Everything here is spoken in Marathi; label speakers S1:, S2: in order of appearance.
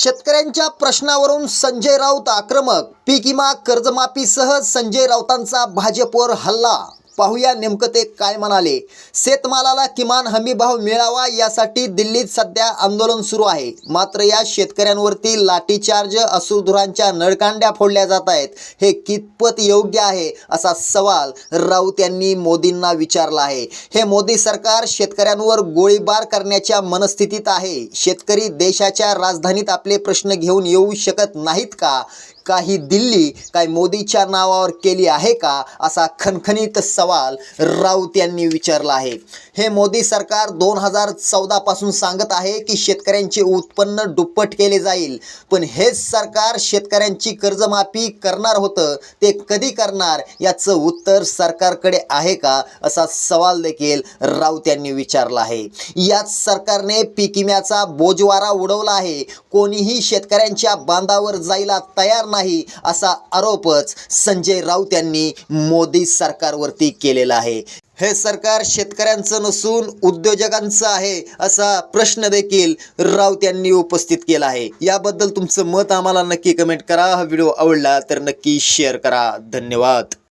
S1: शेतकऱ्यांच्या प्रश्नावरून संजय राऊत आक्रमक. पीक विमा कर्जमाफीसह संजय राऊतांचा भाजपवर हल्ला. पाहूया नेमकं ते काय म्हणाले. शेतमालाला किमान हमी भाव मिळावा यासाठी दिल्लीत सध्या आंदोलन सुरू आहे. मात्र या शेतकऱ्यांवरती लाठीचार्ज असूधुरांच्या नळकांड्या फोडल्या जात आहेत. हे कितपत योग्य आहे असा सवाल राऊत यांनी मोदींना विचारला आहे. हे मोदी सरकार शेतकऱ्यांवर गोळीबार करण्याच्या मनस्थितीत आहे. शेतकरी देशाच्या राजधानीत आपले प्रश्न घेऊन येऊ शकत नाहीत का? काही दिल्ली काय मोदीच्या नावावर केली आहे का? असा खणखणीत सवाल राऊत यांनी विचारला आहे. हे मोदी सरकार दोन हजार चौदा पासून सांगत आहे की शेतकऱ्यांचे उत्पन्न दुप्पट केले जाईल. पण हेच सरकार शेतकऱ्यांची कर्जमाफी करणार होतं ते कधी करणार याचं उत्तर सरकारकडे आहे का? असा सवाल देखील राऊत यांनी विचारला आहे. याच सरकारने पीक विम्याचा बोजवारा उडवला आहे. कोणीही शेतकऱ्यांच्या बांधावर जायला तयार नाही. नाही असा आरोपच संजय राऊत यांनी मोदी सरकारवरती केलेला आहे. हे सरकार शेतकऱ्यांचं नसून उद्योजकांचं आहे असा प्रश्न देखील राऊत यांनी उपस्थित केला आहे. याबद्दल तुमचं मत आम्हाला नक्की कमेंट करा. हा व्हिडिओ आवडला तर नक्की शेअर करा. धन्यवाद.